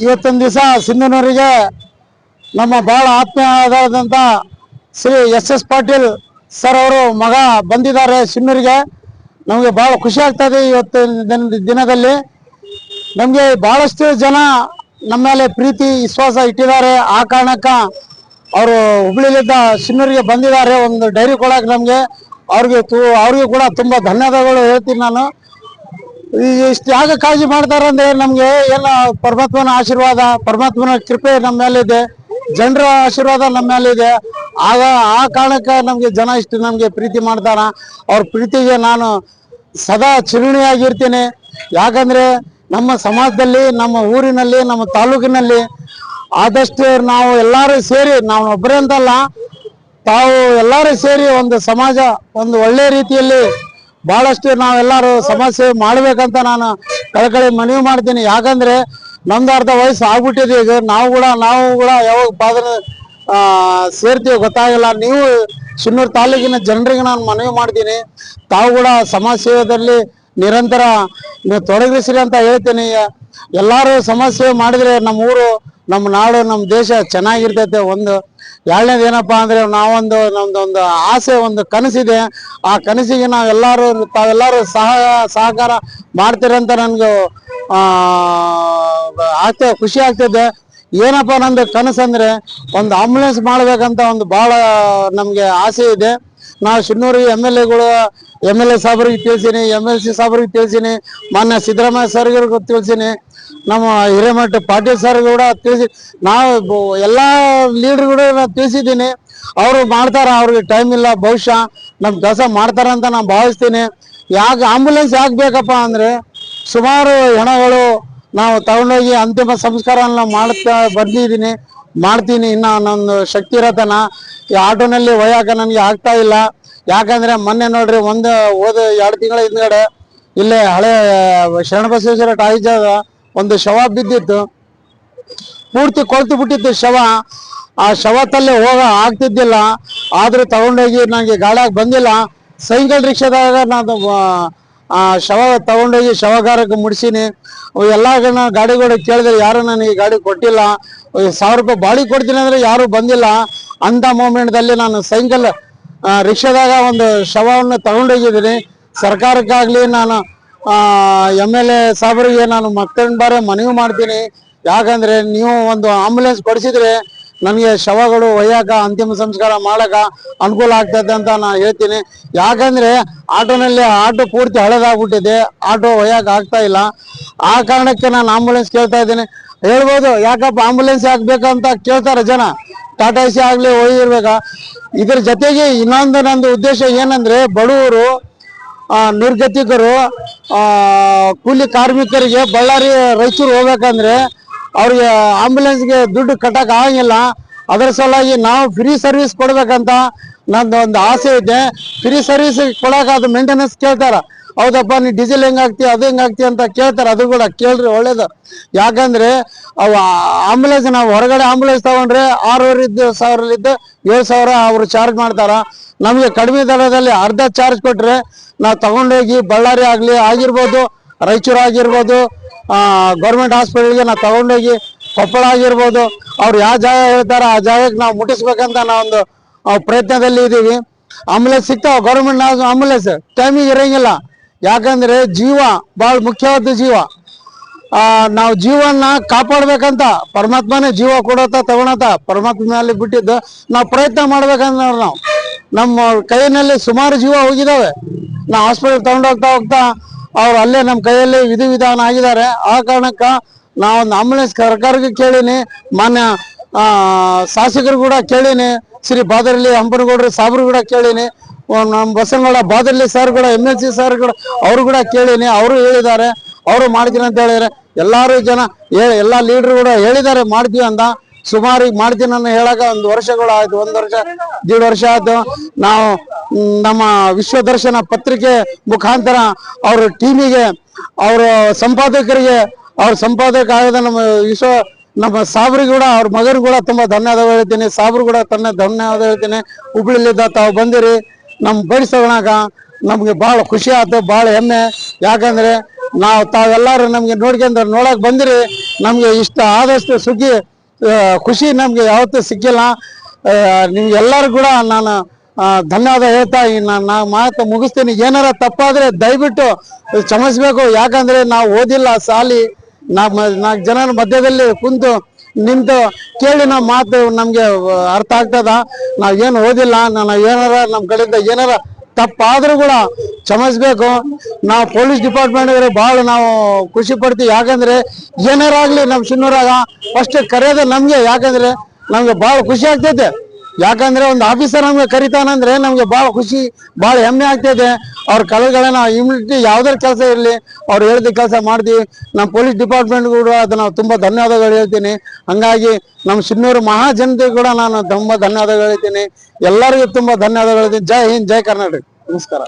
ಇವತ್ತಿನ ದಿವಸ ಸಿಂಧನೂರಿಗೆ ನಮ್ಮ ಬಹಳ ಆತ್ಮೀಯರಾದಂಥ Shri S S Patil sir ಅವರು ಮಗ ಬಂದಿದ್ದಾರೆ ಸಿಂಧನೂರಿಗೆ ನಮಗೆ ಬಹಳ ಖುಷಿ ಆಗ್ತದೆ ಇವತ್ತಿನ ದಿನ- ದಿನದಲ್ಲಿ. ನಮಗೆ ಬಹಳಷ್ಟು ಜನ ನಮ್ಮ ಮೇಲೆ ಪ್ರೀತಿ, ವಿಶ್ವಾಸ ಇಟ್ಟಿದ್ದಾರೆ. ಆ ಕಾರಣಕ್ಕ ಅವರು ಹುಬ್ಳಿಲಿದ್ದ ಸಿನ್ನೂರಿಗೆ ಬಂದಿದ್ದಾರೆ. ಒಂದು ಡೈರಿ ಕೊಡಕ್ ನಮಗೆ. ಅವ್ರಿಗೆ ತು ಅವ್ರಿಗೂ ಕೂಡ ತುಂಬಾ ಧನ್ಯವಾದಗಳು ಹೇಳ್ತೀನಿ ನಾನು. ಇಷ್ಟು ಯಾಕೆ ಕಾಳಜಿ ಮಾಡ್ತಾರೆ ಅಂದ್ರೆ ನಮ್ಗೆ ಎಲ್ಲ ಪರಮಾತ್ಮನ ಆಶೀರ್ವಾದ, ಪರಮಾತ್ಮನ ಕೃಪೆ ನಮ್ಮ ಮೇಲಿದೆ, ಜನರ ಆಶೀರ್ವಾದ ನಮ್ಮ ಮೇಲಿದೆ. ಆಗ ಆ ಕಾರಣಕ್ಕೆ ನಮ್ಗೆ ಜನ ಇಷ್ಟು ನಮ್ಗೆ ಪ್ರೀತಿ ಮಾಡ್ತಾರ. ಅವ್ರ ಪ್ರೀತಿಗೆ ನಾನು ಸದಾ ಚಿರುಣಿಯಾಗಿರ್ತೀನಿ ಯಾಕಂದ್ರೆ ನಮ್ಮ ಸಮಾಜದಲ್ಲಿ, ನಮ್ಮ ಊರಿನಲ್ಲಿ, ನಮ್ಮ ತಾಲೂಕಿನಲ್ಲಿ ಆದಷ್ಟು ನಾವು ಎಲ್ಲರೂ ಸೇರಿ, ನಾವು ಒಬ್ಬರೇ ಅಂತಲ್ಲ, ತಾವು ಎಲ್ಲರೂ ಸೇರಿ ಒಂದು ಸಮಾಜ, ಒಂದು ಒಳ್ಳೆ ರೀತಿಯಲ್ಲಿ ಬಹಳಷ್ಟು ನಾವೆಲ್ಲರೂ ಸಮಸ್ಯೆ ಮಾಡ್ಬೇಕಂತ ನಾನು ಕಳಕಳಿ ಮನವಿ ಮಾಡ್ತೀನಿ. ಯಾಕಂದ್ರೆ ನಮ್ದು ಅರ್ಧ ವಯಸ್ಸು ಆಗ್ಬಿಟ್ಟಿದೆ ಈಗ. ನಾವು ಕೂಡ ನಾವು ಕೂಡ ಯಾವಾಗ ಪಾದನ ಆ, ಸೇರ್ತೀವಿ ಗೊತ್ತಾಗಿಲ್ಲ. ನೀವು ಸುನ್ನೂರು ತಾಲೂಕಿನ ಜನರಿಗೆ ನಾನು ಮನವಿ ಮಾಡ್ತೀನಿ. ತಾವು ಕೂಡ ಸಮಾಜ ಸೇವೆಯಲ್ಲಿ ನಿರಂತರ ನೀವು ತೊಡಗಿಸ್ರಿ ಅಂತ ಹೇಳ್ತೀನಿ. ಎಲ್ಲರೂ ಸಮಸ್ಯೆ ಮಾಡಿದ್ರೆ ನಮ್ಮ ಊರು, ನಮ್ಮ ನಾಡು, ನಮ್ಮ ದೇಶ ಚೆನ್ನಾಗಿರ್ತೈತೆ. ಒಂದು ಎರಡನೇದು ಏನಪ್ಪಾ ಅಂದ್ರೆ ನಾವೊಂದು ಒಂದು ಆಸೆ, ಒಂದು ಕನಸಿದೆ. ಆ ಕನಸಿಗೆ ನಾವೆಲ್ಲರೂ ತಾವೆಲ್ಲರೂ ಸಹಾಯ, ಸಹಕಾರ ಮಾಡ್ತೀರಂತ ನನ್ಗೆ, ಆ ಆಗ್ತದೆ ಖುಷಿ ಆಗ್ತದೆ. ಏನಪ್ಪ ನಂದು ಕನಸಂದ್ರೆ ಒಂದು ಆಂಬುಲೆನ್ಸ್ ಮಾಡ್ಬೇಕಂತ ಒಂದು ಬಹಳ ನಮ್ಗೆ ಆಸೆ ಇದೆ. ನಾವು ಶಿನ್ನೂರು ಎಂ ಎಲ್ ಎಗಳು ಎಂ ಎಲ್ ಎ ಸಾಬ್ರಿಗೆ ತಿಳಿಸೀನಿ ಎಂ ಎಲ್ ಸಿ ಸಾಬ್ರಿಗೆ ತಿಳಿಸೀನಿ, ಮಾನ್ಯ ಸಿದ್ದರಾಮಯ್ಯ ಸರ್ಗಳಿಗೂ ತಿಳಿಸೀನಿ, ನಮ್ಮ ಹಿರೇಮಠ ಪಾಟೀಲ್ ಸರ್ ಕೂಡ ತಿಳಿಸಿ, ನಾವು ಎಲ್ಲ ಲೀಡರ್ಗಳು ನಾನು ತಿಳಿಸಿದ್ದೀನಿ. ಅವರು ಮಾಡ್ತಾರ, ಅವ್ರಿಗೆ ಟೈಮ್ ಇಲ್ಲ ಬಹುಶಃ ನಮ್ಮ ಕೆಲಸ ಮಾಡ್ತಾರ ಅಂತ ನಾನು ಭಾವಿಸ್ತೀನಿ. ಯಾಕೆ ಆಂಬುಲೆನ್ಸ್ ಯಾಕೆ ಬೇಕಪ್ಪ ಅಂದ್ರೆ, ಸುಮಾರು ಹೆಣಗಳು ನಾವು ತಗೊಂಡೋಗಿ ಅಂತಿಮ ಸಂಸ್ಕಾರ ಮಾಡ್ತಾ ಬಂದಿದ್ದೀನಿ. ಮಾಡ್ತೀನಿ. ಇನ್ನ ನನ್ನ ಶಕ್ತಿ ಇರತನ ಈ ಆಟೋನಲ್ಲಿ ಒಯ್ಯಾಕ ನನಗೆ ಆಗ್ತಾ ಇಲ್ಲ. ಯಾಕಂದ್ರೆ ಮೊನ್ನೆ ನೋಡ್ರಿ ಒಂದು ಹೋದ ಎರಡು ತಿಂಗಳ ಹಿಂದ್ಗಡೆ ಇಲ್ಲೇ ಹಳೆ ಶರಣಬಸವೇಶ್ವರ ಟಾಯಿಜಾಗ ಒಂದು ಶವ ಬಿದ್ದಿತ್ತು. ಪೂರ್ತಿ ಕೊಳ್ತು ಬಿಟ್ಟಿತ್ತು ಶವ. ಆ ಶವ ತಲ್ಲಿ ಹೋಗ ಆಗ್ತಿದ್ದಿಲ್ಲ. ಆದ್ರೂ ತಗೊಂಡೋಗಿ ನನಗೆ ಗಾಡಿಯಾಗ ಬಂದಿಲ್ಲ. ಸೈಕಲ್ ರಿಕ್ಷಾದಾಗ ನಾನು ಆ, ಶವ ತಗೊಂಡೋಗಿ ಶವಗಾರಕ್ಕೆ ಮುಡಿಸೀನಿ. ಎಲ್ಲ ಗಾಡಿಗಳು ಕೇಳಿದ್ರೆ ಯಾರು ನನಗೆ ಗಾಡಿ ಕೊಟ್ಟಿಲ್ಲ. ಸಾವಿರ ರೂಪಾಯಿ ಬಾಡಿ ಕೊಡ್ತೀನಿ ಅಂದ್ರೆ ಯಾರು ಬಂದಿಲ್ಲ. ಅಂತ ಮೂಮೆಂಟ್ದಲ್ಲಿ ನಾನು ಸೈಕಲ್ ರಿಕ್ಷಾದಾಗ ಒಂದು ಶವವನ್ನು ತಗೊಂಡೋಗಿದ್ದೀನಿ. ಸರ್ಕಾರಕ್ಕಾಗ್ಲಿ ನಾನು ಎಂ ಎಲ್ ಎ ಸಾಬ್ರಿಗೆ ನಾನು ಮತ್ತೊಂದು ಬಾರಿ ಮನವಿ ಮಾಡ್ತೀನಿ. ಯಾಕಂದ್ರೆ ನೀವು ಒಂದು ಆಂಬುಲೆನ್ಸ್ ಕೊಡಿಸಿದ್ರೆ ನನಗೆ ಶವಗಳು ಒಯ್ಯಾಕ, ಅಂತಿಮ ಸಂಸ್ಕಾರ ಮಾಡಕ ಅನುಕೂಲ ಆಗ್ತದೆ ಅಂತ ನಾನು ಹೇಳ್ತೀನಿ. ಯಾಕಂದ್ರೆ ಆಟೋನಲ್ಲಿ ಆಟೋ ಪೂರ್ತಿ ಹಳದಾಗ್ಬಿಟ್ಟಿದೆ. ಆಟೋ ಒಯ್ಯಾಕ ಆಗ್ತಾ ಇಲ್ಲ. ಆ ಕಾರಣಕ್ಕೆ ನಾನು ಆಂಬುಲೆನ್ಸ್ ಕೇಳ್ತಾ ಇದ್ದೀನಿ. ಹೇಳ್ಬೋದು, ಯಾಕಪ್ಪ ಆಂಬುಲೆನ್ಸ್ ಹಾಕ್ಬೇಕಂತ ಬೇಕಂತ ಕೇಳ್ತಾರೆ ಜನ. ಟಾಟಾ ಎಸಿ ಆಗ್ಲಿ ಒಯ್ಯಿರ್ಬೇಕ ಇದ್ರ ಜೊತೆಗೆ ಇನ್ನೊಂದು ನಂದು ಉದ್ದೇಶ ಏನಂದ್ರೆ ಬಡವರು ನಿರ್ಗತಿಕರು ಕೂಲಿ ಕಾರ್ಮಿಕರಿಗೆ ಬಳ್ಳಾರಿ ರಾಯಚೂರು ಹೋಗ್ಬೇಕಂದ್ರೆ ಅವ್ರಿಗೆ ಆಂಬುಲೆನ್ಸ್ಗೆ ದುಡ್ಡು ಕಟ್ಟಕ್ ಆಗಂಗಿಲ್ಲ. ಅದರ ಸಲುವಾಗಿ ನಾವು ಫ್ರೀ ಸರ್ವಿಸ್ ಕೊಡ್ಬೇಕಂತ ನಂದು ಒಂದು ಆಸೆ ಇದೆ. ಫ್ರೀ ಸರ್ವಿಸ್ ಕೊಡಕ ಅದು ಮೇಂಟೆನೆನ್ಸ್ ಕೇಳ್ತಾರೆ. ಹೌದಪ್ಪ, ನೀ ಡೀಸೆಲ್ ಹೆಂಗ್ ಹಾಕ್ತಿ, ಅದು ಹೆಂಗ್ ಹಾಕ್ತಿ ಅಂತ ಕೇಳ್ತಾರೆ. ಅದು ಕೂಡ ಕೇಳ್ರಿ, ಒಳ್ಳೇದು. ಯಾಕಂದ್ರೆ ಅವು ಆಂಬುಲೆನ್ಸ್ ನಾವು ಹೊರಗಡೆ ಆಂಬುಲೆನ್ಸ್ ತಗೊಂಡ್ರೆ ಆರೂವರೆ ಇದ್ದು ಸಾವಿರಲಿದ್ದು ಏಳು ಸಾವಿರ ಅವರು ಚಾರ್ಜ್ ಮಾಡ್ತಾರ. ನಮಗೆ ಕಡಿಮೆ ದರದಲ್ಲಿ ಅರ್ಧ ಚಾರ್ಜ್ ಕೊಟ್ಟರೆ ನಾವು ತಗೊಂಡೋಗಿ ಬಳ್ಳಾರಿ ಆಗಲಿ ಆಗಿರ್ಬೋದು, ರಾಯಚೂರು ಆಗಿರ್ಬೋದು ಗೌರ್ಮೆಂಟ್ ಹಾಸ್ಪಿಟಲ್ಗೆ ನಾವು ತಗೊಂಡೋಗಿ ಕೊಪ್ಪಳ ಆಗಿರ್ಬೋದು, ಅವ್ರು ಯಾವ ಜಾಗ ಹೇಳ್ತಾರ ಆ ಜಾಗಕ್ಕೆ ನಾವು ಮುಟ್ಟಿಸ್ಬೇಕಂತ ನಾವೊಂದು ಪ್ರಯತ್ನದಲ್ಲಿ ಇದೀವಿ. ಆಂಬುಲೆನ್ಸ್ ಸಿಗ್ತಾವ ಗೌರ್ಮೆಂಟ್ ಆಂಬುಲೆನ್ಸ್ ಟೈಮಿಗೆ ಇರೋಂಗಿಲ್ಲ. ಯಾಕಂದ್ರೆ ಜೀವ ಭಾಳ ಮುಖ್ಯವಾದ ಜೀವ. ನಾವು ಜೀವನ ಕಾಪಾಡ್ಬೇಕಂತ, ಪರಮಾತ್ಮನೇ ಜೀವ ಕೊಡೋತ, ತಗೊಳತ, ಪರಮಾತ್ಮನಲ್ಲಿ ಬಿಟ್ಟಿದ್ದು ನಾವು ಪ್ರಯತ್ನ ಮಾಡ್ಬೇಕಂದ್ರೆ ನಾವು. ನಮ್ಮ ಕೈನಲ್ಲಿ ಸುಮಾರು ಜೀವ ಹೋಗಿದಾವೆ. ನಾವು ಹಾಸ್ಪಿಟಲ್ ತಗೊಂಡೋಗ್ತಾ ಹೋಗ್ತಾ ಅವ್ರು ಅಲ್ಲೇ ನಮ್ಮ ಕೈಯಲ್ಲಿ ವಿಧಿ ವಿಧಾನ ಆಗಿದ್ದಾರೆ. ಆ ಕಾರಣಕ್ಕ ಒಂದು ಆಂಬುಲೆನ್ಸ್ ಸರ್ಕಾರಕ್ಕೆ ಕೇಳೀನಿ, ಮಾನ್ಯ ಶಾಸಕರು ಕೂಡ ಕೇಳೀನಿ, ಶ್ರೀ ಬಾದರ್ಲಿ ಹಂಪನಗೌಡ್ರು ಸಾಬ್ರು ಕೂಡ ಕೇಳೀನಿ ನಮ್ಮ ಬಸನಗೌಡ ಬಾದರ್ಲಿ ಸರ್ ಕೂಡ ಎಂ ಎಲ್ ಸಿ ಸರ್ ಕೂಡ, ಅವರು ಕೂಡ ಕೇಳೀನಿ, ಅವರು ಹೇಳಿದ್ದಾರೆ, ಅವರು ಮಾಡ್ತೀನಿ ಅಂತ ಹೇಳಿದ್ರೆ ಎಲ್ಲಾರು ಜನ ಎಲ್ಲಾ ಲೀಡರ್ ಕೂಡ ಹೇಳಿದ್ದಾರೆ, ಮಾಡ್ತೀವಿ ಅಂತ ಸುಮಾರು ಈಗ ಮಾಡ್ತೀನಿ ಹೇಳಕ ಒಂದು ವರ್ಷಗಳು ಆಯ್ತು ಒಂದ್ ವರ್ಷ ದೀಡ್ ವರ್ಷ ಆಯ್ತು. ನಾವು ನಮ್ಮ ವಿಶ್ವ ದರ್ಶನ ಪತ್ರಿಕೆ ಮುಖಾಂತರ ಅವ್ರ ಟೀಮಿಗೆ ಅವ್ರ ಸಂಪಾದಕರಿಗೆ ಅವ್ರ ಸಂಪಾದಕ ಆಗದ ನಮ್ಮ ವಿಶ್ವ ನಮ್ಮ ಸಾಬ್ರಿಗೆ ಕೂಡ ಅವ್ರ ಮಗರು ಕೂಡ ತುಂಬಾ ಧನ್ಯವಾದ ಹೇಳ್ತೀನಿ. ಸಾಬ್ರು ಕೂಡ ತನ್ನ ಧನ್ಯವಾದ ಹೇಳ್ತೀನಿ. ಹುಬ್ಳಿಲಿದ್ದ ತಾವು ಬಂದಿರಿ. ನಮ್ ಬಡಿಸೋಣಾಗ ನಮ್ಗೆ ಬಹಳ ಖುಷಿ ಆಯ್ತು ಬಹಳ ಹೆಮ್ಮೆ. ಯಾಕಂದ್ರೆ ನಾವು ತಾವೆಲ್ಲರೂ ನಮ್ಗೆ ನೋಡ್ಕೊಂಡ್ರೆ ನೋಡಕ್ ಬಂದಿರಿ. ನಮ್ಗೆ ಇಷ್ಟ ಆದಷ್ಟು ಆ, ಖುಷಿ ನಮ್ಗೆ ಯಾವತ್ತೂ ಸಿಕ್ಕಿಲ್ಲ. ನಿಮ್ಗೆಲ್ಲರೂ ಕೂಡ ನಾನು ಧನ್ಯವಾದ ಹೇಳ್ತಾ ನಾನು ಮಾತು ಮುಗಿಸ್ತೀನಿ. ಏನಾರ ತಪ್ಪಾದ್ರೆ ದಯವಿಟ್ಟು ಕ್ಷಮಿಸ್ಬೇಕು. ಯಾಕಂದ್ರೆ ನಾವು ಓದಿಲ್ಲ ಸಾಲಿ. ನಾವು ನಾಲ್ಕು ಜನರ ಮಧ್ಯದಲ್ಲಿ ಕುಂತು ನಿಂತು ಕೇಳಿ ನಮ್ಮ ಮಾತು ನಮ್ಗೆ ಅರ್ಥ ಆಗ್ತದ. ನಾವು ಏನು ಓದಿಲ್ಲ. ನಾನು ಏನಾರ ನಮ್ಮ ಕಡೆಯಿಂದ ಏನಾರ ತಪ್ಪಾದ್ರೂ ಕೂಡ ಕ್ಷಮಿಸ್ಬೇಕು. ನಾವು ಪೊಲೀಸ್ ಡಿಪಾರ್ಟ್ಮೆಂಟ್ ಬಹಳ ನಾವು ಖುಷಿ ಪಡ್ತೀವಿ. ಯಾಕಂದ್ರೆ ಏನಾರ ನಮ್ಮ ನಮ್ ಶಿನ್ನೂರಾಗ ಫಸ್ಟ್ ಕರೆಯೋದು ನಮ್ಗೆ. ಯಾಕಂದ್ರೆ ನಮ್ಗೆ ಬಹಳ ಖುಷಿ ಆಗ್ತೈತೆ. ಯಾಕಂದ್ರೆ ಒಂದು ಆಫೀಸರ್ ನಮ್ಗೆ ಕರಿತಾನಂದ್ರೆ ನಮ್ಗೆ ಬಹಳ ಖುಷಿ ಬಹಳ ಹೆಮ್ಮೆ ಆಗ್ತೈತೆ. ಅವ್ರ ಕಲೆಗಳನ್ನ ಇಮ್ಯುನಿಟಿ ಯಾವ್ದಾರ ಕೆಲಸ ಇರಲಿ, ಅವ್ರು ಹೇಳಿದ ಕೆಲಸ ಮಾಡ್ತೀವಿ. ನಮ್ಮ ಪೊಲೀಸ್ ಡಿಪಾರ್ಟ್ಮೆಂಟ್ ಕೂಡ ಅದನ್ನ ತುಂಬಾ ಧನ್ಯವಾದಗಳು ಹೇಳ್ತೀನಿ. ಹಂಗಾಗಿ ನಮ್ಮ ಶಿನ್ನೂರು ಮಹಾ ಜನತೆ ಕೂಡ ನಾನು ತುಂಬಾ ಧನ್ಯವಾದಗಳು ಹೇಳ್ತೀನಿ. ಎಲ್ಲರಿಗೂ ತುಂಬಾ ಧನ್ಯವಾದಗಳು ಹೇಳ್ತೀನಿ. ಜೈ ಹಿಂದ್, ಜೈ ಕರ್ನಾಟಕ. ನಮಸ್ಕಾರ.